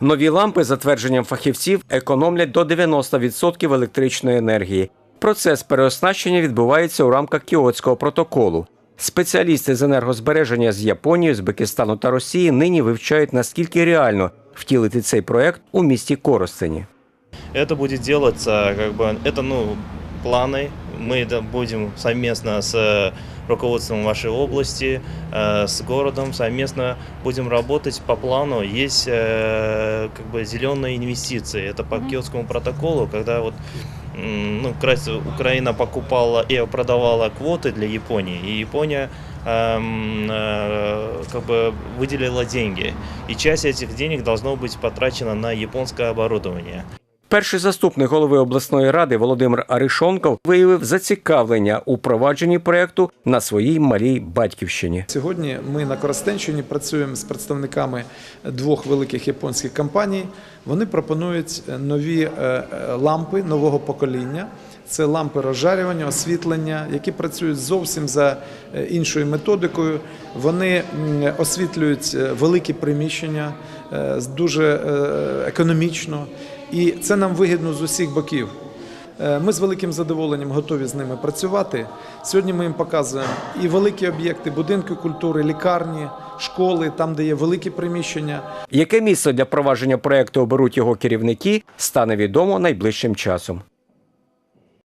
Нові лампи, за твердженням фахівців, економлять до 90% електричної енергії. Процес переоснащення відбувається у рамках Кіотського протоколу. Спеціалісти з енергозбереження з Японії, Узбекистану та Росії нині вивчають наскільки реально втілити цей проект у місті Коростені. Это будет делаться, как бы, это, ну, планы. Мы будем совместно с э, руководством вашей области, э, с городом, совместно будем работать по плану. Есть, э, как бы, зеленые инвестиции. Это по Киотскому протоколу, когда вот ну, Укра- Украина покупала и продавала квоты для Японии, и Япония эм, э, как бы выделила деньги. И часть этих денег должно быть потрачена на японское оборудование. Перший заступник голови обласної ради Володимир Аришонков виявив зацікавлення у провадженні проекту на своїй малій батьківщині. Сьогодні ми на Коростенщині працюємо з представниками двох великих японських компаній. Вони пропонують нові е, е, лампи нового покоління. Це лампи розжарювання, освітлення, які працюють зовсім за е, іншою методикою. Вони освітлюють великі приміщення дуже економічно, і це нам вигідно з усіх боків. Е, Ми з великим задоволенням готові з ними працювати. Сьогодні ми їм показуємо і великі об'єкти, будинки культури, лікарні, школи, там, де є великі приміщення. Яке місце для провадження проекту оберуть його керівники, стане відомо найближчим часом.